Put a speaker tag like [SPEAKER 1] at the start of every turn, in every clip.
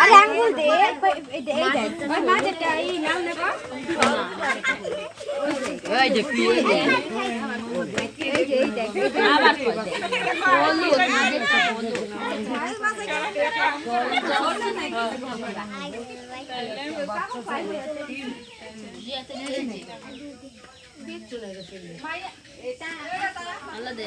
[SPEAKER 1] আরে আঙ্গুল দে এই দে ওই মাঝেটা এই নাও নেব
[SPEAKER 2] এই যে কি এই যে
[SPEAKER 1] এই দেখ
[SPEAKER 3] আবার কই দে হলুদ মাঝেরটা হলুদ আল্লাহ দে।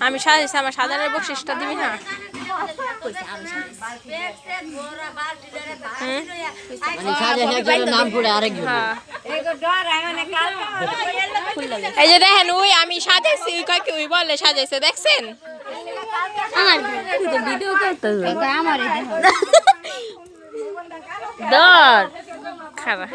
[SPEAKER 2] আমি
[SPEAKER 4] সাজাইছি আমার সাজানোর বকশিসটা দিবি না হুম?
[SPEAKER 2] মানে আরেকজন
[SPEAKER 4] হ্যাঁ
[SPEAKER 1] এগো ডর কালকা
[SPEAKER 4] এই যে দেখেন ওই আমি সাজাইছি ওই কয় কি ওই বলে সাজাইছে দেখছেন?
[SPEAKER 3] দর
[SPEAKER 4] খারাপ